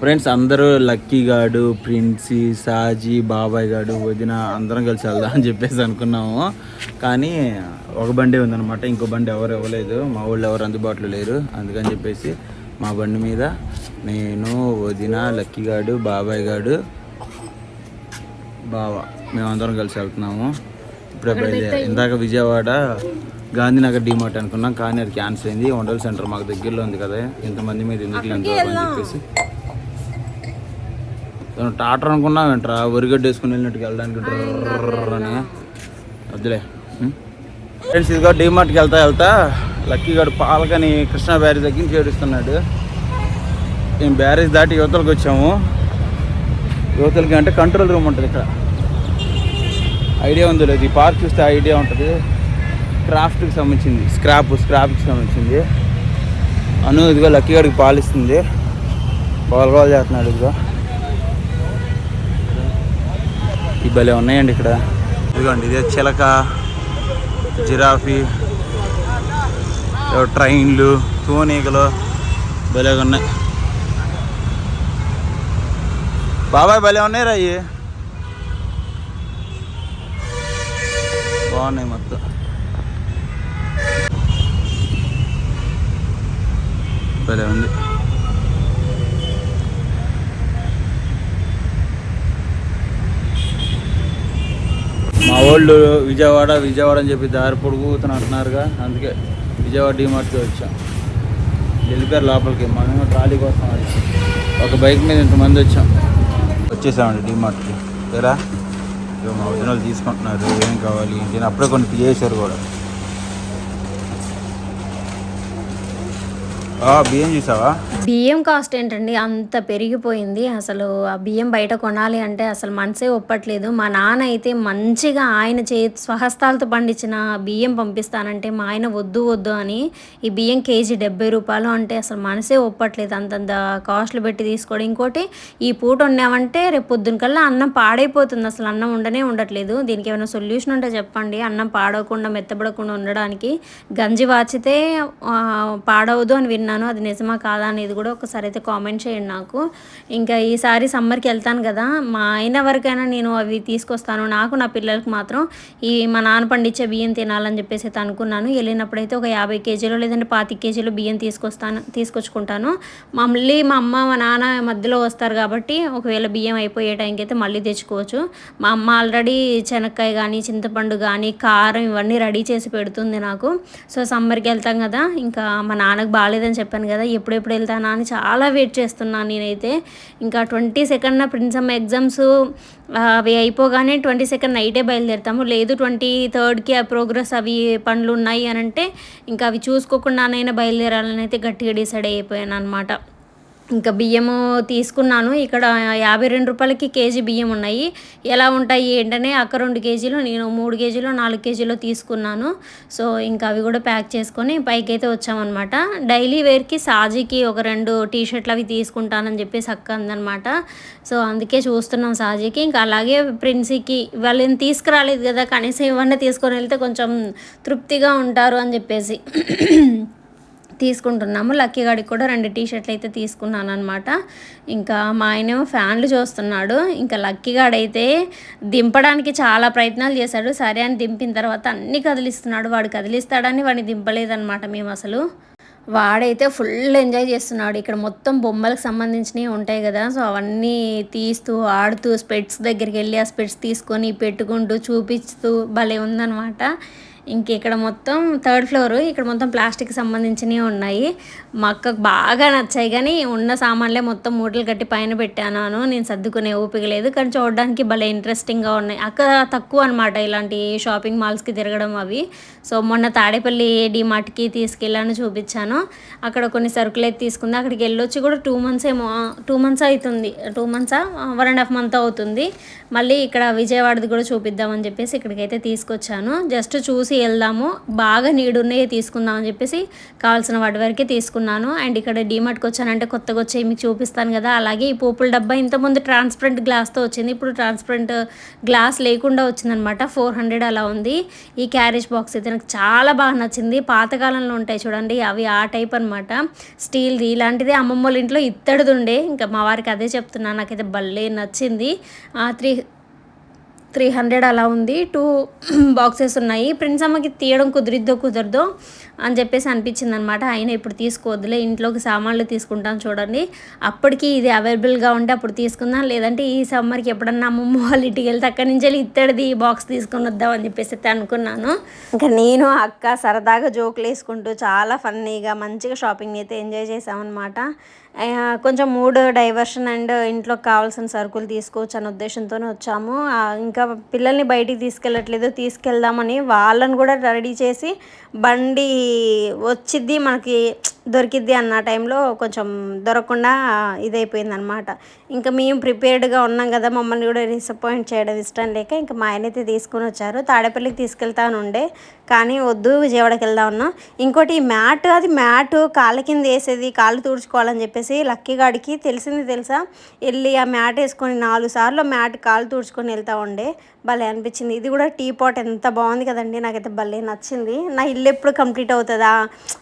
Friends అందరూ lucky గాడు princi సాజీ బాబాయ్ గాడు వదిన అందరం కలిసి వెళ్దాం అని చెప్పేసి అనుకున్నాము. కానీ ఒక బండి ఉందన్నమాట ఇంకో బండి ఎవరు ఇవ్వలేదు. మా వాళ్ళు ఎవరు అందుబాటులో లేరు. అందుకని చెప్పేసి మా బండి మీద నేను వదిన లక్కీ గాడు బాబాయ్ గాడు బావ మేమందరం కలిసి వెళ్తున్నాము. ఇప్పుడే బయలుదేరి. ఇందాక విజయవాడ గాంధీనగర్ డిమార్ట్ అనుకున్నాం కానీ అది క్యాన్సిల్ అయింది. వండల్ సెంటర్ మాకు దగ్గరలో ఉంది కదా ఇంతమంది మీద ఎందుకు అని చెప్పేసి. టాటర్ అనుకున్నా వెంటరా వరిగడ్డ వేసుకుని వెళ్ళినట్టుకి వెళ్ళడానికి అని వద్దులే. ఫ్రెండ్స్ ఇదిగో డిమార్ట్కి వెళ్తా వెళ్తా లక్కీగాడు పాలకని కృష్ణా బ్యారేజ్ దగ్గర చేరుస్తున్నాడు మేము బ్యారేజ్ దాటి యువతలకు వచ్చాము. యువతలకి అంటే కంట్రోల్ రూమ్ ఉంటుంది ఇక్కడ. ఐడియా ఉందో లేదు. ఈ పార్క్ చూస్తే ఐడియా ఉంటుంది. క్రాఫ్ట్కి సంబంధించింది. స్క్రాప్ స్క్రాప్కి సంబంధించింది. అను ఇదిగో లక్కీగాడికి పాలిస్తుంది. గోల గోల చేస్తున్నాడు ఇదిగో. ఈ భలే ఉన్నాయండి ఇక్కడ. ఇదిగోండి ఇదే చిలక జిరాఫీ ఏవో ట్రైన్లు తూనీగలు భలేగా ఉన్నాయి. బాబాయ్ భలే ఉన్నాయి రా బాగున్నాయి మొత్తం. భలే ఉంది మా వాళ్ళు విజయవాడ విజయవాడ అని చెప్పి దారి పొడుగుతున్నా అంటున్నారుగా. అందుకే విజయవాడ డిమార్ట్కి వచ్చాం. వెళ్ళిపోయారు లోపలికి. మనం ట్రాలీ కోసం ఒక బైక్ మీద ఇంతమంది వచ్చాం. వచ్చేసామండి డిమార్ట్కి. వేరా ఇక మా ఒరిజినల్ తీసుకుంటున్నారు. ఏం కావాలి ఏంటి అప్పుడే కొన్ని చేశారు కూడా. బియ్యం చూసావా? బియ్యం కాస్ట్ ఏంటండి? అంత పెరిగిపోయింది. అసలు ఆ బియ్యం బయట కొనాలి అంటే అసలు మనసే ఒప్పట్లేదు. మా నాన్న అయితే మంచిగా ఆయన చే స్వహస్తాలతో పండించిన బియ్యం పంపిస్తానంటే మా ఆయన వద్దు వద్దు అని ఈ బియ్యం కేజీ డెబ్బై రూపాయలు అంటే అసలు మనసే ఒప్పట్లేదు. అంతంత కాస్ట్లు పెట్టి తీసుకోవడం ఇంకోటి ఈ పూట ఉన్నామంటే రేపు పొద్దున కల్లా అన్నం పాడైపోతుంది. అసలు అన్నం ఉండనే ఉండట్లేదు. దీనికి ఏమైనా సొల్యూషన్ ఉంటే చెప్పండి. అన్నం పాడవకుండా మెత్తబడకుండా ఉండడానికి గంజి వాచితే పాడవద్దు పాడవదు అని విన్నాను. అది నిజమా కాదా అనేది కూడా ఒకసారి అయితే కామెంట్ చేయండి నాకు. ఇంకా ఈసారి సమ్మర్కి వెళ్తాను కదా మా ఆయన వరకైనా నేను అవి తీసుకొస్తాను. నాకు నా పిల్లలకు మాత్రం ఈ మా నాన్న పండించే బియ్యం తినాలని చెప్పేసి అయితే అనుకున్నాను. వెళ్ళినప్పుడైతే ఒక యాభై కేజీలు లేదంటే పాతి కేజీలు బియ్యం తీసుకొస్తాను తీసుకొచ్చుకుంటాను. మళ్ళీ మా అమ్మ మా నాన్న మధ్యలో వస్తారు కాబట్టి ఒకవేళ బియ్యం అయిపోయే టైంకి అయితే మళ్ళీ తెచ్చుకోవచ్చు. మా అమ్మ ఆల్రెడీ శనక్కాయ కానీ చింతపండు కానీ కారం ఇవన్నీ రెడీ చేసి పెడుతుంది నాకు. సో సమ్మర్కి వెళ్తాం కదా ఇంకా మా నాన్నకు బాగాలేదని చెప్పాను కదా ఎప్పుడెప్పుడు వెళ్తానా అని చాలా వెయిట్ చేస్తున్నాను నేనైతే. ఇంకా ట్వంటీ సెకండ్ ప్రిన్సమ్ ఎగ్జామ్స్ అవి అయిపోగానే ట్వంటీ సెకండ్ నైటే బయలుదేరుతాము. లేదు ట్వంటీ థర్డ్కి ఆ ప్రోగ్రెస్ అవి పనులు ఉన్నాయి అని అంటే ఇంకా అవి చూసుకోకుండానైనా బయలుదేరాలని అయితే గట్టిగా డిసైడ్ అయిపోయాను అనమాట ఇంకా బియ్యము తీసుకున్నాను. ఇక్కడ యాభై రెండు రూపాయలకి కేజీ బియ్యం ఉన్నాయి. ఎలా ఉంటాయి ఏంటనే అక్క రెండు కేజీలు నేను మూడు కేజీలు నాలుగు కేజీలు తీసుకున్నాను. సో ఇంకా అవి కూడా ప్యాక్ చేసుకొని పైకి అయితే వచ్చామన్నమాట. డైలీ వేర్కి సాజీకి ఒక రెండు టీ షర్ట్లు అవి తీసుకుంటానని చెప్పేసి అక్క అందనమాట సో అందుకే చూస్తున్నాం సాజీకి. ఇంకా అలాగే ప్రిన్సీకి వాళ్ళని తీసుకురాలేదు కదా కనీసం ఇవన్నీ తీసుకొని వెళ్తే కొంచెం తృప్తిగా ఉంటారు అని చెప్పేసి. తీసుకుంటున్నాము. లక్కీ గాడికి కూడా రెండు టీ షర్ట్లు అయితే తీసుకున్నాను అనమాట ఇంకా మా ఆయనేమో ఫ్యాన్లు చూస్తున్నాడు. ఇంకా లక్కీ గాడైతే దింపడానికి చాలా ప్రయత్నాలు చేశాడు. సరే అని దింపిన తర్వాత అన్నీ కదిలిస్తున్నాడు. వాడు కదిలిస్తాడని వాడిని దింపలేదనమాట మేము అసలు. వాడైతే ఫుల్ ఎంజాయ్ చేస్తున్నాడు. ఇక్కడ మొత్తం బొమ్మలకు సంబంధించినవి ఉంటాయి కదా. సో అవన్నీ తీస్తూ ఆడుతూ స్పెట్స్ దగ్గరికి వెళ్ళి ఆ స్పెట్స్ తీసుకొని పెట్టుకుంటూ చూపిస్తూ భలే ఉందన్నమాట. ఇంక ఇక్కడ మొత్తం థర్డ్ ఫ్లోర్ ఇక్కడ మొత్తం ప్లాస్టిక్ సంబంధించినవి ఉన్నాయి. మా అక్కకు బాగా నచ్చాయి కానీ ఉన్న సామాన్లే మొత్తం మూటలు కట్టి పైన పెట్టాను నేను సర్దుకునే ఓపిక లేదు కానీ చూడడానికి భలే ఇంట్రెస్టింగ్గా ఉన్నాయి. అక్క తక్కువ అనమాట ఇలాంటి షాపింగ్ మాల్స్కి తిరగడం అవి. సో మొన్న తాడేపల్లి డిమార్ట్కి తీసుకెళ్ళాను చూపించాను. అక్కడ కొన్ని సరుకులు అయితే తీసుకుంది. అక్కడికి వెళ్ళొచ్చి కూడా టూ మంత్స్ ఏమో టూ మంత్స్ అవుతుంది. టూ మంత్సా వన్ అండ్ హాఫ్ మంత్ అవుతుంది. మళ్ళీ ఇక్కడ విజయవాడది కూడా చూపిద్దామని చెప్పేసి ఇక్కడికైతే తీసుకొచ్చాను. జస్ట్ చూసి వెళ్దాము బాగా నీడున్నయే తీసుకుందాం అని చెప్పేసి కావాల్సిన వాటి వరకే తీసుకున్నాను. అండ్ ఇక్కడ డీమార్ట్కి వచ్చానంటే కొత్తగా వచ్చాయి మీకు చూపిస్తాను కదా. అలాగే ఈ పోపుల డబ్బా ఇంతకుముందు ట్రాన్స్పరెంట్ గ్లాస్తో వచ్చింది. ఇప్పుడు ట్రాన్స్పరెంట్ గ్లాస్ లేకుండా వచ్చిందనమాట. ఫోర్ హండ్రెడ్ అలా ఉంది. ఈ క్యారేజ్ బాక్స్ అయితే నాకు నాకు చాలా బాగా నచ్చింది. పాతకాలంలో ఉంటాయి చూడండి అవి ఆ టైప్ అనమాట స్టీల్ది ఇలాంటిది అమ్మమ్మ వాళ్ళ ఇంట్లో ఇత్తడిది ఉండే. ఇంకా మా వారికి అదే చెప్తున్నాను నాకైతే భలే నచ్చింది. త్రీ త్రీ హండ్రెడ్ అలా ఉంది. టూ బాక్సెస్ ఉన్నాయి. ప్రిన్స్ అమ్మకి తీయడం కుదిరిద్దో కుదరదో అని చెప్పేసి అనిపించింది అనమాట అయినా ఇప్పుడు తీసుకోవద్దులే ఇంట్లోకి సామాన్లు తీసుకుంటాం చూడండి. అప్పటికి ఇది అవైలబుల్గా ఉంటే అప్పుడు తీసుకుందాం. లేదంటే ఈ సమ్మర్కి ఎప్పుడన్నా అమ్మమ్మ వాళ్ళ ఇంటికి వెళ్తే అక్కడి నుంచి వెళ్ళి ఇత్తడిది బాక్స్ తీసుకొని వద్దాం అని చెప్పేసి అయితే అనుకున్నాను. ఇంకా నేను అక్క సరదాగా జోకులు వేసుకుంటూ చాలా ఫన్నీగా మంచిగా షాపింగ్ అయితే ఎంజాయ్ చేసామన్నమాట. కొంచెం మూడ్ డైవర్షన్ అండ్ ఇంట్లోకి కావాల్సిన సరుకులు తీసుకోవచ్చు అనే ఉద్దేశంతోనే వచ్చాము. ఇంకా పిల్లల్ని బయటికి తీసుకెళ్ళట్లేదు తీసుకెళ్దామని వాళ్ళని కూడా రెడీ చేసి బండి వచ్చిద్ది మనకి దొరికిద్ది అన్న టైంలో కొంచెం దొరకకుండా ఇదైపోయింది అనమాట ఇంకా మేము ప్రిపేర్డ్గా ఉన్నాం కదా మమ్మల్ని కూడా డిసప్పాయింట్ చేయడం ఇష్టం లేక ఇంకా మా ఆయన అయితే తీసుకొని వచ్చారు. తాడేపల్లికి తీసుకెళ్తాను ఉండే. కానీ వద్దు విజయవాడకి వెళ్దాం అన్నా. ఇంకోటి మ్యాట్ అది మ్యాట్ కాళ్ళ కింద వేసేది కాళ్ళు తుడుచుకోవాలని చెప్పేసి లక్కీ గాడికి తెలిసింది తెలుసా? వెళ్ళి ఆ మ్యాట్ వేసుకొని నాలుగు సార్లు మ్యాట్ కాళ్ళు తుడుచుకొని వెళ్తా ఉండే. భలే అనిపించింది. ఇది కూడా టీ పాట్ ఎంత బాగుంది కదండి నాకైతే భలే నచ్చింది. నా ఇల్లు ఎప్పుడు కంప్లీట్ అవుతుందా?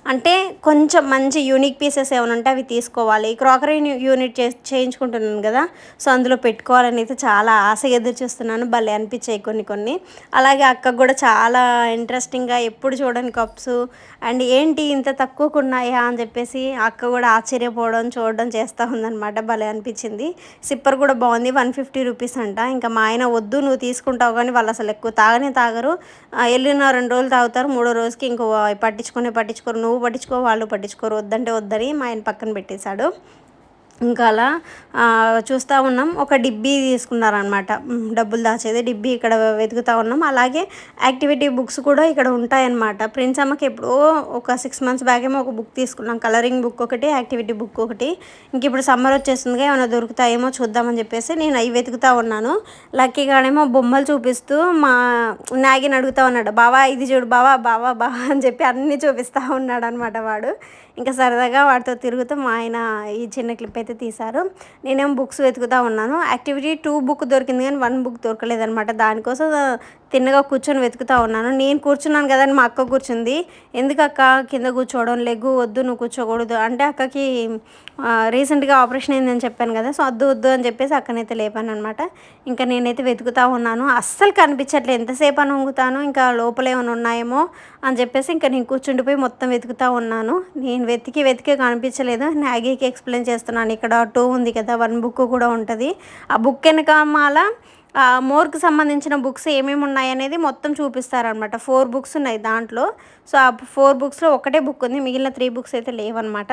అంటే కొంచెం మంచి యూనిక్ పీసెస్ ఏమైనా ఉంటే అవి తీసుకోవాలి. క్రాకరీ యూనిట్ చే చేయించుకుంటున్నాను కదా సో అందులో పెట్టుకోవాలని అయితే చాలా ఆశ ఎదురు చూస్తున్నాను. భలే అనిపించాయి కొన్ని కొన్ని. అలాగే అక్కకు కూడా చాలా ఇంట్రెస్ట్ ఇంట్రెస్టింగ్గా ఎప్పుడు చూడని కప్స్. అండ్ ఏంటి ఇంత తక్కువకు ఉన్నాయా అని చెప్పేసి అక్క కూడా ఆశ్చర్యపోవడం చూడడం చేస్తూ ఉందన్నమాట. భలే అనిపించింది. సిప్పర్ కూడా బాగుంది. వన్ ఫిఫ్టీ రూపీస్ అంట. ఇంకా మా ఆయన వద్దు నువ్వు తీసుకుంటావు కానీ వాళ్ళు అసలు ఎక్కువ తాగనే తాగరు. వెళ్ళిన రెండు రోజులు తాగుతారు. మూడో రోజుకి ఇంకో పట్టించుకునే పట్టించుకోరు. నువ్వు పట్టించుకో వాళ్ళు పట్టించుకోరు. వద్దంటే వద్దని మా ఆయన పక్కన పెట్టేశాడు. ఇంకా అలా చూస్తూ ఉన్నాం. ఒక డిబ్బీ తీసుకున్నారనమాట డబ్బులు దాచేది డిబ్బీ ఇక్కడ వెతుకుతూ ఉన్నాం. అలాగే యాక్టివిటీ బుక్స్ కూడా ఇక్కడ ఉంటాయన్నమాట. ప్రిన్స్ అమ్మకి ఎప్పుడో ఒక సిక్స్ మంత్స్ బ్యాక్ ఏమో ఒక బుక్ తీసుకున్నాం. కలరింగ్ బుక్ ఒకటి యాక్టివిటీ బుక్ ఒకటి. ఇంక ఇప్పుడు సమ్మర్ వచ్చేస్తుందిగా ఏమైనా దొరుకుతాయేమో చూద్దామని చెప్పేసి నేను అవి వెతుకుతూ ఉన్నాను. లక్కీగానేమో బొమ్మలు చూపిస్తూ మా నాగిని అడుగుతా ఉన్నాడు. బావా ఇది చూడు బావా బావా బావా అని చెప్పి అన్నీ చూపిస్తూ ఉన్నాడు అనమాట వాడు. ఇంకా సరదాగా వాడితో తిరుగుతూ మా ఆయన ఈ చిన్న క్లిప్ అయితే తీశారు. నేనేం బుక్స్ వెతుకుతా ఉన్నాను. యాక్టివిటీ టూ బుక్ దొరికింది కానీ వన్ బుక్ దొరకలేదనమాట దానికోసం తిన్నగా కూర్చొని వెతుకుతా ఉన్నాను. నేను కూర్చున్నాను కదా అని మా అక్క కూర్చుంది. ఎందుకు అక్క? కింద కూర్చోవడం లెగ్గు వద్దు నువ్వు కూర్చోకూడదు. అంటే అక్కకి రీసెంట్గా ఆపరేషన్ అయిందని చెప్పాను కదా సో వద్దు వద్దు అని చెప్పేసి అక్కనైతే లేపాను అనమాట ఇంకా నేనైతే వెతుకుతా ఉన్నాను. అస్సలు కనిపించట్లేదు. ఎంతసేపు అని వంగుతాను? ఇంకా లోపల ఏమైనా ఉన్నాయేమో అని చెప్పేసి ఇంకా నేను కూర్చుండిపోయి మొత్తం వెతుకుతా ఉన్నాను. నేను వెతికి వెతికి కనిపించలేదు. నాగీకి ఎక్స్ప్లెయిన్ చేస్తున్నాను. ఇక్కడ టూ ఉంది కదా వన్ బుక్ కూడా ఉంటుంది. ఆ బుక్ వెనక మాల మోర్కి సంబంధించిన బుక్స్ ఏమేమి ఉన్నాయి అనేది మొత్తం చూపిస్తారనమాట ఫోర్ బుక్స్ ఉన్నాయి దాంట్లో. సో ఆ ఫోర్ బుక్స్లో ఒకటే బుక్ ఉంది. మిగిలిన త్రీ బుక్స్ అయితే లేవన్నమాట.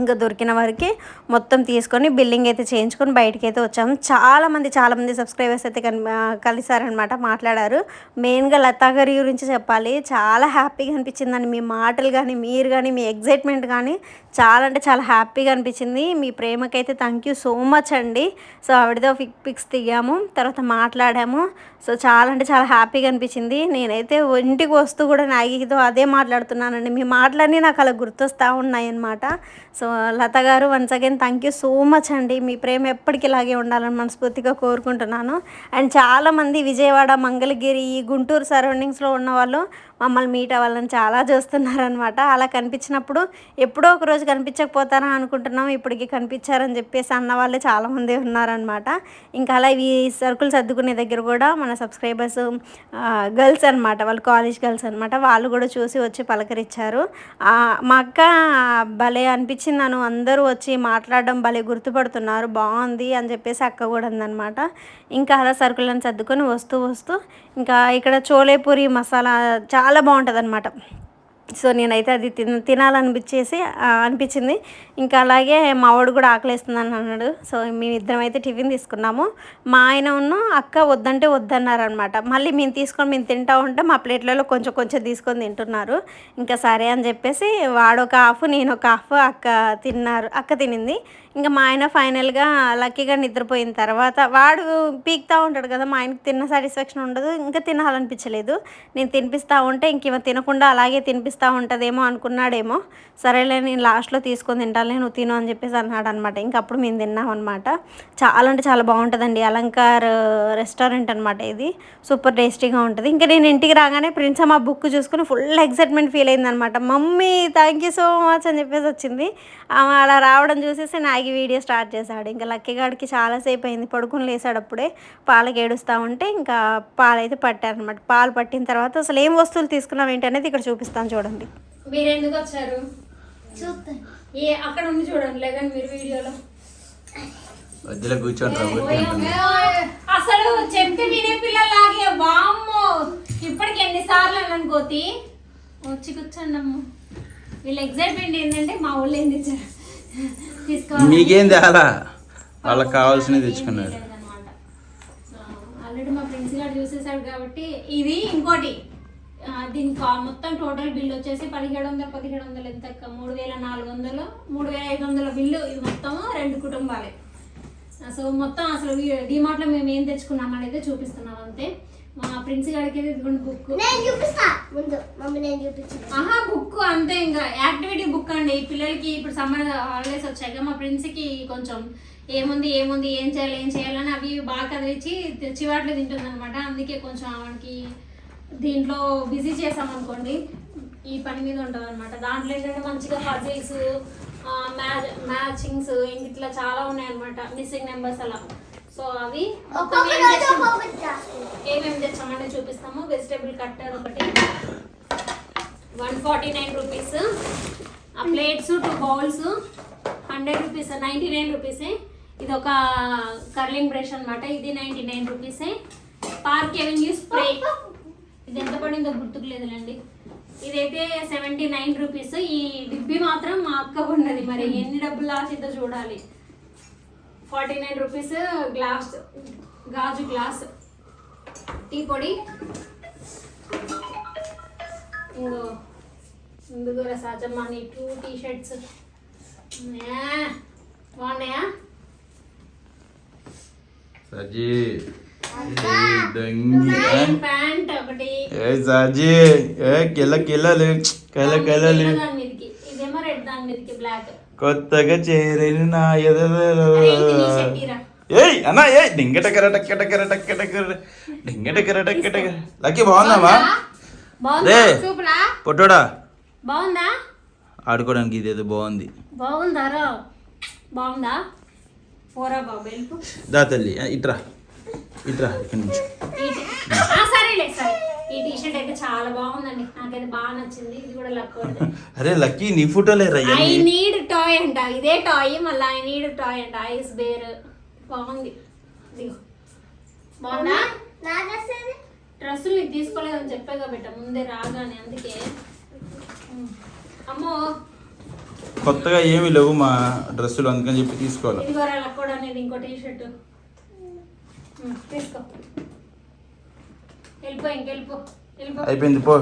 ఇంకా దొరికిన వారికి మొత్తం తీసుకొని బిల్లింగ్ అయితే చేయించుకొని బయటికి అయితే వచ్చాము. చాలామంది చాలామంది సబ్స్క్రైబర్స్ అయితే కన్ కలిసారనమాట మాట్లాడారు. మెయిన్గా లతా గారి గురించి చెప్పాలి. చాలా హ్యాపీగా అనిపించిందండి. మీ మాటలు కానీ మీరు కానీ మీ ఎగ్జైట్మెంట్ కానీ చాలా అంటే చాలా హ్యాపీగా అనిపించింది. మీ ప్రేమకైతే థ్యాంక్ యూ సో మచ్ అండి. సో ఆవిడతో పిక్ పిక్స్ దిగాము తర్వాత మాట్లాడాము. సో చాలా అంటే చాలా హ్యాపీగా అనిపించింది. నేనైతే ఇంటికి వస్తూ కూడా నాగితో అదే మాట్లాడుతున్నానండి. మీ మాటలన్నీ నాకు అలా గుర్తొస్తూ ఉన్నాయి అన్నమాట so Latha garu once again thank you so much అండి. మీ ప్రేమ ఎప్పటికీ ఇలాగే ఉండాలని మనస్ఫూర్తిగా కోరుకుంటున్నాను. అండ్ చాలామంది విజయవాడ మంగళగిరి ఈ గుంటూరు సరౌండింగ్స్లో ఉన్న వాళ్ళు మమ్మల్ని మీట్ అవ్వాలని చాలా చూస్తున్నారనమాట అలా కనిపించినప్పుడు ఎప్పుడో ఒక రోజు కనిపించకపోతారా అనుకుంటున్నాం ఇప్పటికి కనిపించారని చెప్పేసి అన్న వాళ్ళే చాలామంది ఉన్నారనమాట ఇంకా అలా ఈ సరుకులు సర్దుకునే దగ్గర కూడా మన సబ్స్క్రైబర్స్ గర్ల్స్ అనమాట వాళ్ళు కాలేజ్ గర్ల్స్ అనమాట వాళ్ళు కూడా చూసి వచ్చి పలకరించారు. మా అక్క భలే అనిపించింది నన్ను అందరూ వచ్చి మాట్లాడడం భలే గుర్తుపడుతున్నారు బాగుంది అని చెప్పేసి అక్క కూడా ఉందన్నమాట. ఇంకా అలా సరుకులను సర్దుకొని వస్తూ వస్తూ ఇంకా ఇక్కడ చోలేపూరి మసాలా చాలా బాగుంటుంది అనమాట సో నేనైతే అది తిన తినాలనిపించేసి అనిపించింది. ఇంకా అలాగే మా వాడు కూడా ఆకలిస్తుందని అన్నాడు. సో మేమిద్దరం అయితే టిఫిన్ తీసుకున్నాము. మా ఆయన ఉన్న అక్క వద్దంటే వద్దన్నారనమాట. మళ్ళీ మేము తీసుకొని మేము తింటా ఉంటే మా ప్లేట్లలో కొంచెం కొంచెం తీసుకొని తింటున్నారు. ఇంకా సరే అని చెప్పేసి వాడు ఒక హాఫ్ నేను ఒక హాఫ్ అక్క తిన్నారు అక్క తినింది. ఇంకా మా ఆయన ఫైనల్గా లక్కీగా నిద్రపోయిన తర్వాత వాడు పీక్తూ ఉంటాడు కదా మా ఆయనకి తిన్న సాటిస్ఫాక్షన్ ఉండదు ఇంకా తినాలనిపించలేదు. నేను తినిపిస్తూ ఉంటే ఇంక తినకుండా అలాగే తినిపిస్తూ ఉంటుందేమో అనుకున్నాడేమో. సరేలే నేను లాస్ట్లో తీసుకొని తింటాను నువ్వు తిను అని చెప్పేసి అన్నాడు అనమాట ఇంకా అప్పుడు మేము తిన్నాం అనమాట చాలా అంటే చాలా బాగుంటుందండి అలంకార్ రెస్టారెంట్ అనమాట ఇది. సూపర్ టేస్టీగా ఉంటుంది. ఇంకా నేను ఇంటికి రాగానే ప్రిన్స్ అమ్మ బుక్ చూసుకుని ఫుల్ ఎక్సైట్మెంట్ ఫీల్ అయిందనమాట mummy thank you so much అని చెప్పేసి వచ్చింది. అలా రావడం చూసేసి నాగి వీడియో స్టార్ట్ చేశాడు. ఇంకా లక్కీ గాడికి చాలాసేపు అయింది పడుకుని లేసాడు అప్పుడే పాలకి ఏడుస్తూ ఉంటే ఇంకా పాలు అయితే పట్టారనమాట పాలు పట్టిన తర్వాత అసలు ఏం వస్తువులు తీసుకున్నాం ఏంటి అనేది ఇక్కడ చూపిస్తాను చూడండి. మీరు ఎందుకు వచ్చారు ఏ అక్కడ ఉండి చూడండి లేదండి మీరు వీడియోలో. మధ్యలో కూర్చొని అసలు చెప్తే వినే పిల్లలాగే వామ్మో. ఇప్పటికి ఎన్నిసార్లు అన్నాను కోతి. వచ్చి కూర్చోండి అమ్మ వీళ్ళు ఎగ్జైట్మెంట్ ఏంటంటే మా ఊళ్ళో ఏం తెచ్చారు? మీకేం తేలా? వాళ్ళకి కావాల్సినవి తెచ్చుకున్నారు. ఆల్రెడీ మా ఫ్రెండ్స్ గారు చూసేసాడు కాబట్టి ఇది ఇంకోటి. ఆ, దీని కా- మొత్తం టోటల్ బిల్ వచ్చేసి పదిహేడు వందలు పదిహేడు వందలు ఎంత? మూడు వేల నాలుగు వందలు మూడు వేల ఐదు వందల బిల్లు ఇది మొత్తం రెండు కుటుంబాలే. సో మొత్తం అసలు డిమార్ట్లో మేము ఏం తెచ్చుకున్నాం అనేది చూపిస్తున్నాం అంతే. మా ప్రిన్స్ గారికి ఇదిగోండి బుక్ నేను చూపిస్తా. ముందు మమ్మీ నేను చూపించాను. ఆహా బుక్ అంతే ఇంకా. యాక్టివిటీ బుక్ అండి. ఈ పిల్లలకి ఇప్పుడు సమ్మర్ హాలిడేస్ వచ్చాక మా ఫ్రెండ్స్కి కొంచెం ఏముంది ఏముంది ఏం చేయాలి ఏం చేయాలని అవి బాగా కదిలించి చివాట్లు తింటుంది అనమాట అందుకే కొంచెం ఆవిడకి దీంట్లో బిజీ చేసాం అనుకోండి ఈ పని మీద ఉంటుంది అనమాట దాంట్లో ఏంటంటే మంచిగా పజిల్స్ మ్యాచ్ మ్యాచింగ్స్ ఇట్లా చాలా ఉన్నాయన్నమాట. మిస్సింగ్ నెంబర్స్ అలా. సో అవి. ఏమేమి తెచ్చామంటే చూపిస్తాము. వెజిటేబుల్ కట్టర్ ఒకటి. వన్ ఫార్టీ నైన్ రూపీస్ ఆ plates two bowls hundred rupees ninety nine రూపీసే ఇది ఒక కర్లింగ్ బ్రష్ అన్నమాట. ఇది నైంటీ నైన్ రూపీసే పార్క్ ఎవెన్యూ స్ప్రే ఇది ఎంత పడిందో గుర్తుకు లేదులేండి. ఇదైతే సెవెంటీ నైన్ రూపీస్ ఈ డిబ్బి మాత్రం మా అక్క ఉన్నది మరి ఎన్ని డబ్బులు లాసిద్దో చూడాలి. ఫార్టీ నైన్ రూపీస్ గ్లాస్ గాజు గ్లాస్ టీ పొడి. ఇంకో ముందుగా సహజమ్మాని టూ టీ షర్ట్స్ బాగున్నాయా? సజీ దంగి? ప్యాంట్ ఒకటి. ఏ సజీ ఏ కిల కిలలు కల కలలు దాని మీదకి ఇదేమో రెడ్ దాని మీదకి బ్లాక్ కొత్తగా చేరిన నా ఏయ్ అన్నా ఏయ్ డింగటకర టక్కటకర టక్కటకర డింగటకర టక్కటకర. లక్కీ బాగుందామా రే పొట్టోడా? బాగుందా? ఆడుకోవడానికి ఇదేదో బాగుంది. బాగుందారా బాగుందా? పోరా బాబు దా తల్లి ఇట్రా. ఇట్రా ఇక్కడి నుంచి. సరేలే సరే. ఈ టీ షర్ట్ అయితే చాలా బాగుందండి. నాకైతే బాగా నచ్చింది. ఇది కూడా లక్ అరే లక్కీ నీ ఫోటోలే రా ఐ నీడ్ టాయ్ అంట. ఇదే టాయ్ మళ్ళీ ఐ నీడ్ టాయ్ అంట. ఐస్ బేర్ బాగుంది. ఇదిగో. బాగుందా? నా డ్రెస్ ఏది? డ్రెస్సులు నీకు తీసుకోలేదని చెప్పాగా బిడ్డ ముందే రాగానే అందుకే. అమ్మో. కొత్తగా ఏమీ లేవు మా డ్రెస్సులు అందుకని చెప్పి తీసుకోవాలి? ఇదిగో రా కూడా అనేది ఇంకో టీ షర్ట్ తీసుకో. వెళ్ళిపో ఇంకెళ్ళిపో వెళ్ళిపో అయిపోయింది పో.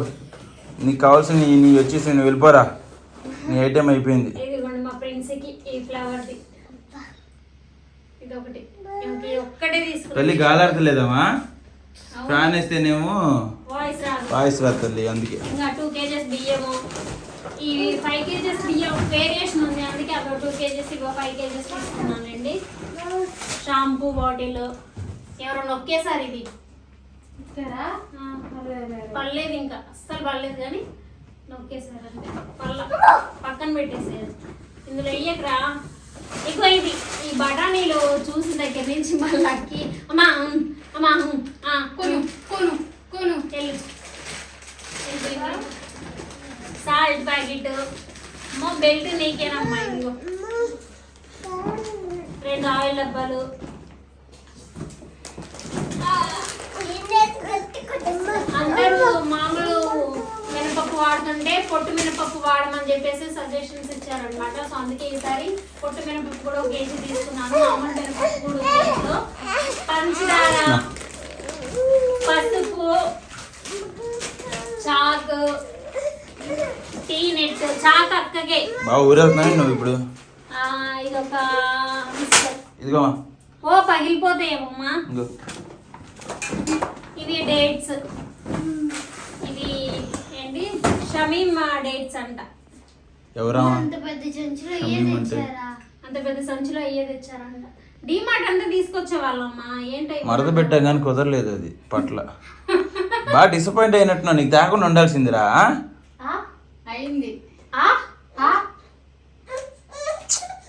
నీకు కావాల్సిన నీ వచ్చేసి నువ్వు వెళ్ళిపోరా. నీ ఐటెం అయిపోయింది. ఇదిగోండి మా ఫ్రెండ్స్కి ఈ ఫ్లవర్ది తల్లి గాలాడతలేదమ్మా. ఫ్యాన్ వేస్తేనేమో వాయిస్ రాదు. వాయిస్ రాదు తల్లి అందుకే. ఇంకా టూ కేజెస్ బియ్యము. ఈ ఫైవ్ కేజెస్ బియ్యం వేరియేషన్ ఉంది అందుకే అక్కడ టూ కేజెస్ ఫైవ్ కేజెస్ తీసుకున్నానండి. షాంపూ బాటిల్ ఎవరన్నా ఒకేసారి ఇది. పర్లేదు ఇంకా. అస్సలు పర్లేదు కానీ నొక్కేసారు అంతే. పల్ల పక్కన పెట్టేసారు ఇందులో వెయ్యకరా ఇగో ఇది. ఈ బఠానీలు చూసిన దగ్గర నుంచి మళ్ళీ అమ్మా ఉమ్, అమ్మా ఆ, కొను కొను కొను. వెళ్ళు సాల్ట్ ప్యాకెట్. అమ్మో బెల్ట్ నీకేనమ్మా ఇదిగో. రెండు ఆయిల్ డబ్బాలు. అందరూ మామూలు మినపప్పు వాడుతుంటే పొట్టు మినపప్పు వాడమని చెప్పేసి సజెషన్స్ ఇచ్చారనమాట సో అందుకే ఈసారి పొట్టు మినపప్పు కూడా ఒక కేజీ తీసుకున్నాను. మామూలు మినపప్పు కూడా పంచదార పసుపు చాకు టీ నెట్ చాక్ బాగా ఊరేస్తున్నావు నువ్వు ఇప్పుడు? ఆ, ఇది ఒక ఇదిగో ఓ పగిలిపోతాయేమమ్మా ఇవి డేట్స్ ఇవి ఏంటి? షమీమ్ డేట్స్ అంట. ఎవరా అంత పెద్ద ఏం అంటే? తెచ్చారా? అంత పెద్ద సంచిలో అయ్యే తెచ్చారంట. డిమార్ట్ అంతా తీసుకొచ్చే వాళ్ళమ్మా ఏంటో మరద పెట్టా కానీ కుదరలేదు అది పట్ల. బాగా డిసప్పాయింట్ అయినట్టు నీకు తేకుండా ఉండాల్సిందిరా అయింది. ఆ? ఆ?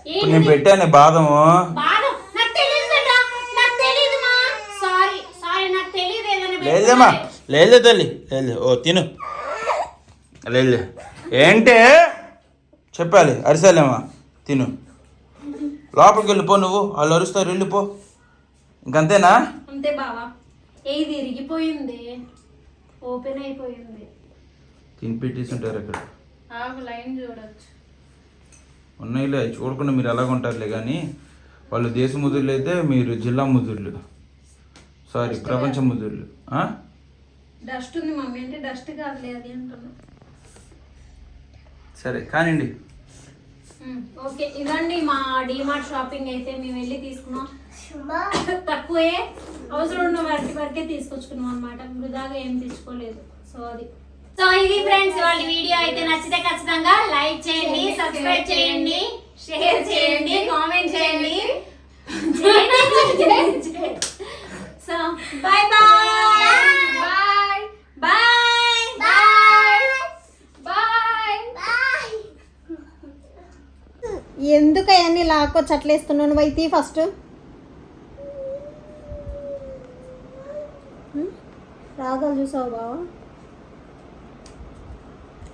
ఇప్పుడు నేను పెట్టాను బాదము లేదమ్మా లేదు తల్లి లేదు. ఓ తిను. లేదు. ఏంటే? చెప్పాలి. అరిసాలేమ్మా తిను. లోపలికి వెళ్ళిపో నువ్వు. వాళ్ళు అరుస్తారు వెళ్ళిపో ఇంకంతేనా? అంతే బావా. ఇరిగిపోయింది ఓపెన్ అయిపోయింది. తిని పెట్టేసి ఉంటారు ఇక్కడ ఆగు లైన్ చూడొచ్చు. ఉన్నాయిలే చూడకుండా మీరు ఎలాగ ఉంటారులే కానీ వాళ్ళు దేశ ముదుర్లు అయితే మీరు జిల్లా ముదుర్లు. సారీ ప్రపంచ ముదుర్లు? డస్ట్ ఉంది మమ్మీ అంటే డస్ట్ కాదులే అది అంటున్నా. సరే కానివ్వండి. ఓకే ఇదండి మా డిమార్ట్ షాపింగ్ అయితే మేము వెళ్ళి తీసుకున్నాం. తక్కువే అవసరం ఉన్న వాటి వరకే తీసుకొచ్చుకున్నాం అనమాట వృధాగా ఏం తెచ్చుకోలేదు సో అది. సో ఇది ఫ్రెండ్స్ వాళ్ళ వీడియో అయితే నచ్చితే ఖచ్చితంగా లైక్ చేయండి సబ్స్క్రైబ్ చేయండి. షేర్ చేయండి కామెంట్ చేయండి. So bye bye bye bye bye bye bye ఎందుకు అవన్నీ లాక్కొచ్చి అట్లేస్తున్నావు నువ్వు అయితే ఫస్ట్? రాగాలు చూసావు బావా?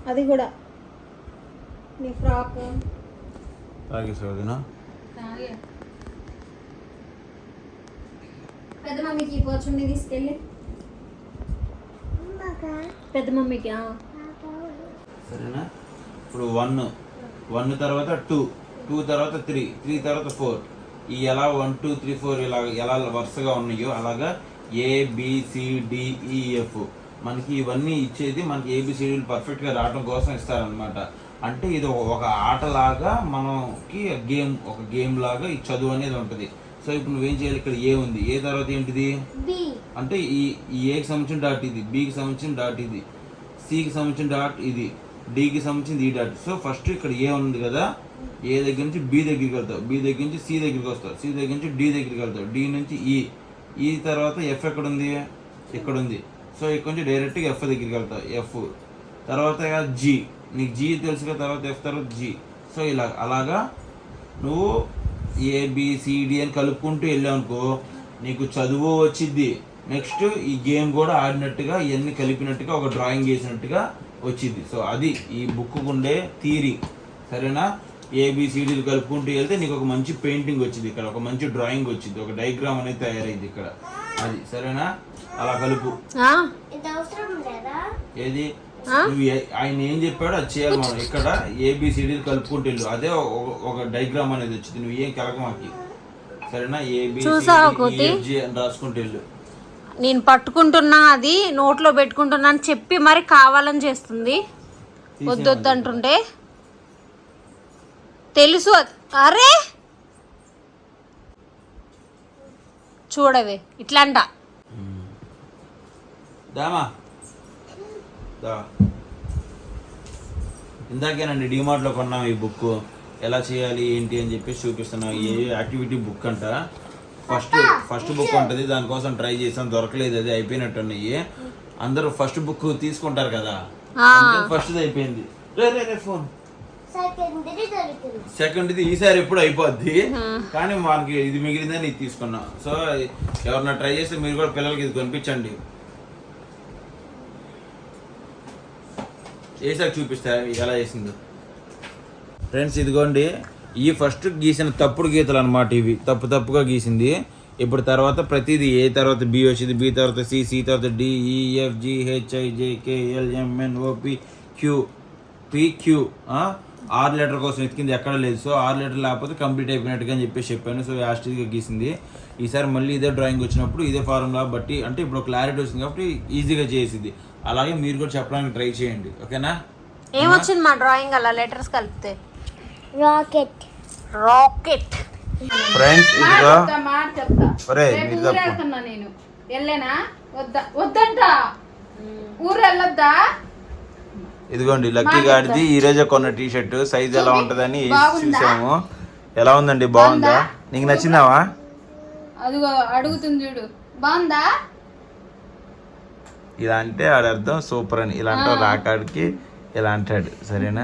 అది కూడా. నీ ఫ్రాక్. తాగేసి వదినా? పెద్ద మమ్మీకి పోచుండి తీసుకెళ్ళి. పెద్ద మమ్మీకి సరేనా? ఇప్పుడు వన్ వన్ తర్వాత టూ టూ తర్వాత త్రీ త్రీ తర్వాత ఫోర్ ఈ ఎలా వన్ టూ త్రీ ఫోర్ ఇలా ఎలా వరుసగా ఉన్నాయో అలాగా ఏబిసిడిఈఎఫ్ e, మనకి ఇవన్నీ ఇచ్చేది మనకి ఏబిసిడీలు పర్ఫెక్ట్గా రావడం కోసం ఇస్తారనమాట అంటే ఇది ఒక ఆటలాగా మనకి గేమ్ ఒక గేమ్ లాగా ఈ చదువు అనేది ఉంటుంది. సో ఇప్పుడు నువ్వేం చేయాలి? ఇక్కడ ఏ ఉంది? ఏ తర్వాత ఏంటిది? అంటే ఈ ఈ ఏకి సంబంధించిన డాట్ ఇది బికి సంబంధించిన డాట్ ఇది సికి సంబంధించిన డాట్ ఇది డికి సంబంధించింది ఈ డాట్ సో ఫస్ట్ ఇక్కడ ఏ ఉంది కదా? ఏ దగ్గర నుంచి బి దగ్గరికి వెళ్తావు. బి దగ్గర నుంచి సి దగ్గరికి వస్తావు. సి దగ్గర నుంచి డి దగ్గరికి వెళ్తావు. డి నుంచి ఈ ఈ తర్వాత ఎఫ్ ఎక్కడ ఉంది ఇక్కడ ఉంది సో ఇక్కడ నుంచి డైరెక్ట్గా ఎఫ్ దగ్గరికి వెళ్తావు. ఎఫ్ తర్వాత జి నీకు జి తెలుసు కదా తర్వాత ఎఫ్ తర్వాత జి సో ఇలా అలాగా నువ్వు ఏబిసిడి అని కలుపుకుంటూ వెళ్ళావు అనుకో నీకు చదువు వచ్చింది నెక్స్ట్ ఈ గేమ్ కూడా ఆడినట్టుగా ఇవన్నీ కలిపినట్టుగా ఒక డ్రాయింగ్ చేసినట్టుగా వచ్చింది సో అది ఈ బుక్ ఉండే థీరీ సరేనా? ఏబిసిడీలు కలుపుకుంటూ వెళ్తే నీకు ఒక మంచి పెయింటింగ్ వచ్చింది ఇక్కడ ఒక మంచి డ్రాయింగ్ వచ్చింది ఒక డయాగ్రామ్ అనేది తయారైంది ఇక్కడ. అది సరేనా? అలా కలుపు. ఆ? ఇది అవసరం లేదా? ఏది? నువ్వు ఆయన ఏం చెప్పాడో అది చేయాలి మనం. ఇక్కడ ఏబిసిడీలు కలుపుకుంటూ అదే ఒక- డైగ్రామ్ అనేది వచ్చింది. నువ్వు ఏం కలగమాకి సరేనా? చూసావా కోతి? ఏబిసి అని రాసుకుంటూ నేను పట్టుకుంటున్నా అది నోట్లో పెట్టుకుంటున్నా అని చెప్పి మరి కావాలని చేస్తుంది. వద్దొద్దు అంటుంటే. తెలుసు. అది. అరే! చూడవే. ఇట్లంట. దామా? దా. ఇందాకేనండి డిమార్ట్లో కొన్నాం ఈ బుక్ ఎలా చేయాలి ఏంటి అని చెప్పేసి చూపిస్తున్నాం. ఈ యాక్టివిటీ బుక్ అంట. ఫస్ట్ ఫస్ట్ బుక్ ఉంటుంది. దానికోసం ట్రై చేసాం. దొరకలేదు అది అయిపోయినట్టు ఉన్నాయి అందరూ ఫస్ట్ బుక్ తీసుకుంటారు కదా. ఫస్ట్ అయిపోయింది. రే రే రే ఫోన్. సెకండ్ ఇది ఈసారి ఎప్పుడు అయిపోద్ది. కానీ మనకి ఇది మిగిలిందని ఇది తీసుకున్నాం. సో ఎవరన్నా ట్రై చేస్తే మీరు కూడా పిల్లలకి ఇది కొనిపించండి. వేసాక చూపిస్తా ఎలా చేసిందో. ఫ్రెండ్స్ ఇదిగోండి ఈ ఫస్ట్ గీసిన తప్పుడు గీతలు అనమాట ఇవి. తప్పు తప్పుగా గీసింది. ఇప్పుడు తర్వాత ప్రతిదీ ఏ తర్వాత బి వచ్చింది బి తర్వాత సి సి తర్వాత D E F G H I J K L M N O P Q P Q R letter కోసం ఎతికింది ఎక్కడ లేదు. సో ఆరు లెటర్ లేకపోతే కంప్లీట్ అయిపోయినట్టుగా అని చెప్పేసి చెప్పాను. సో యాస్టిక్గా గీసింది. ఈసారి మళ్ళీ ఇదే డ్రాయింగ్ వచ్చినప్పుడు ఇదే ఫార్ములా బట్టి అంటే ఇప్పుడు క్లారిటీ వచ్చింది కాబట్టి ఈజీగా చేసింది. అలాగే మీరు కూడా చెప్పడానికి ట్రై చేయండి. ఓకేనా? ఏమొచ్చింది మా డ్రాయింగ్ అలా? లెటర్స్ కలిపితే. రాకెట్ రాకెట్ ఫ్రెండ్స్ ఇదిగో. ఒరే మీరు తప్పు నేను. వెళ్ళేనా? వద్దా? వద్దంట. ఊరు వెళ్ళొద్దా? ఇదిగోండి లక్కీ గాడిది ఈ రోజే కొన్న టీ షర్ట్ సైజ్ ఎలా ఉంటదని? చూసాము. ఎలా ఉందండి? బాగుందా? నీకు నచ్చిందావా? అదిగో అడుగుతుంది చూడు. బాగుందా? ఇలా అంటే ఆడ అర్థం సూపర్ అని. ఇలా అంటావు రాకాడికి ఇలా అంటాడు సరేనా?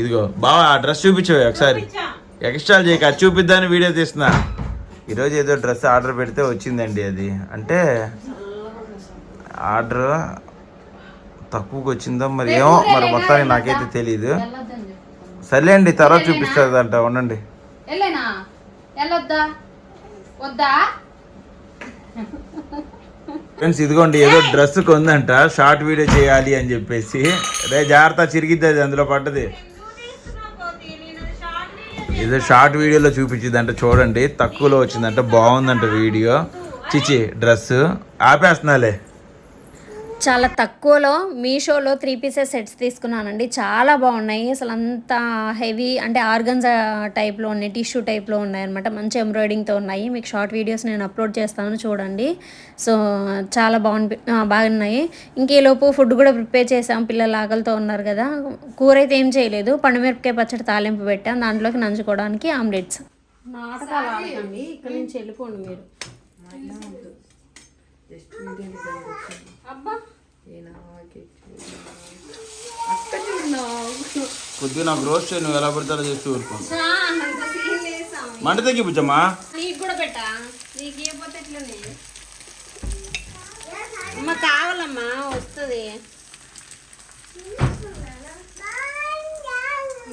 ఇదిగో బావా ఆ డ్రెస్ చూపించవు ఒకసారి. ఎక్స్ట్రా చేయక అది చూపిద్దాని వీడియో తీస్తున్నా. ఈరోజు ఏదో డ్రెస్ ఆర్డర్ పెడితే వచ్చిందండి అది. అంటే ఆర్డర్ తక్కువకి వచ్చిందో మరి ఏమో మరి మొత్తానికి నాకైతే తెలియదు సర్లేండి తర్వాత చూపిస్తుందంట ఉండండి. వెళ్ళేనా? వెళ్ళొద్దా? వద్దా? ఫ్రెండ్స్ ఇదిగోండి ఏదో డ్రెస్ కొందంట షార్ట్ వీడియో చేయాలి అని చెప్పేసి. రే జాగ్రత్త చిరిగిద్ది అది అందులో పడ్డది. ఏదో షార్ట్ వీడియోలో చూపించిందంట చూడండి. తక్కువలో వచ్చిందంట బాగుందంట వీడియో చిచి డ్రెస్ ఆపేస్తున్నాలే. చాలా తక్కువలో మీషోలో త్రీ పీసెస్ సెట్స్ తీసుకున్నానండి. చాలా బాగున్నాయి. అసలు అంత హెవీ అంటే ఆర్గన్జా టైప్లో ఉన్నాయి టిష్యూ టైప్లో ఉన్నాయి అనమాట మంచి ఎంబ్రాయిడింగ్తో ఉన్నాయి. మీకు షార్ట్ వీడియోస్ నేను అప్లోడ్ చేస్తాను చూడండి. సో చాలా బాగుంది బాగున్నాయి. ఇంకేలోపు ఫుడ్ కూడా ప్రిపేర్ చేసాం పిల్లలు ఆకలితో ఉన్నారు కదా. కూర అయితే ఏం చేయలేదు. పండుమిరపకాయ పచ్చడి తాలింపు పెట్టాం. దాంట్లోకి నంచుకోవడానికి ఆమ్లెట్స్. నాటకాలు ఆడకండి. ఇక్కడ నుంచి వెళ్ళిపోండి మీరు. అబ్బా! కొద్దిగా నాకు రోస్ట్ నువ్వు ఎలా పడతారో చేస్తూ ఊరుకోను చా, అంత సీన్ లేదు స్వామి. మంట తగ్గిపుచ్చమ్మా నీకు కూడా పెట్టా? నీకు ఇవ్వకపోతే ఎట్లనే అమ్మ కావాలమ్మా వస్తుంది.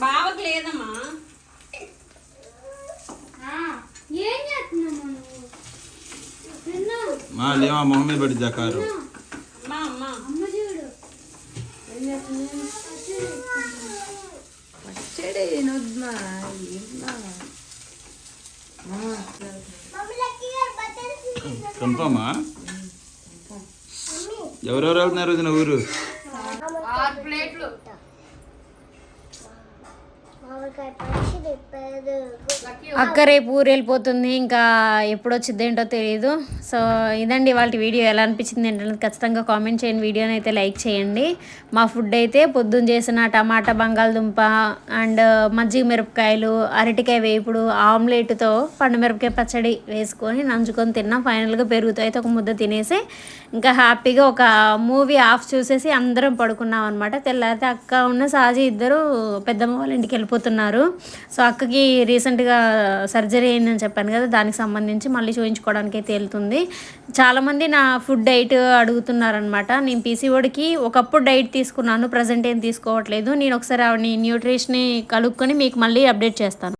బావకు లేదమ్మా. లేవా మొహం మీద పడిద్దా కారు అమ్మా అమ్మా అమ్మ చూడు మమ్మీ లక్కీ గారు బట్టలు కన్ఫామా? ఎవరెవరు వెళ్తున్నారు వదిన ఊరు? ఆరు ప్లేట్లు. మామిడికాయ పచ్చి తిప్పారు అక్క రేపు ఊరు వెళ్ళిపోతుంది ఇంకా ఎప్పుడు వచ్చింది ఏంటో తెలియదు సో ఇదండి వాళ్ళ వీడియో. ఎలా అనిపించింది ఏంటంటే ఖచ్చితంగా కామెంట్ చేయండి. వీడియోని అయితే లైక్ చేయండి. మా ఫుడ్ అయితే పొద్దున్న చేసిన టమాటా బంగాళదుంప అండ్ మజ్జిగ మిరపకాయలు అరటికాయ వేపుడు ఆమ్లెట్తో పండు మిరపకాయ పచ్చడి వేసుకొని నంచుకొని తిన్నాం. ఫైనల్గా పెరుగుతో అయితే ఒక ముద్ద తినేసి ఇంకా హ్యాపీగా ఒక మూవీ ఆఫ్ చూసేసి అందరం పడుకున్నాం అనమాట తెల్లారితే అక్క ఉన్న సాజీ ఇద్దరు పెద్దమ్మ వాళ్ళ ఇంటికి వెళ్ళిపోతున్నారు. సో అక్కకి రీసెంట్గా సర్జరీ అయిందని చెప్పాను కదా దానికి సంబంధించి మళ్ళీ చూపించుకోవడానికి అయితే వెళ్తుంది చాలామంది నా ఫుడ్ డైట్ అడుగుతున్నారనమాట నేను పీసీఓడికి ఒకప్పుడు డైట్ తీసుకున్నాను ప్రజెంట్ ఏం తీసుకోవట్లేదు. నేను ఒకసారి ఆవిడని న్యూట్రిషన్ని కలుపుకొని మీకు మళ్ళీ అప్డేట్ చేస్తాను.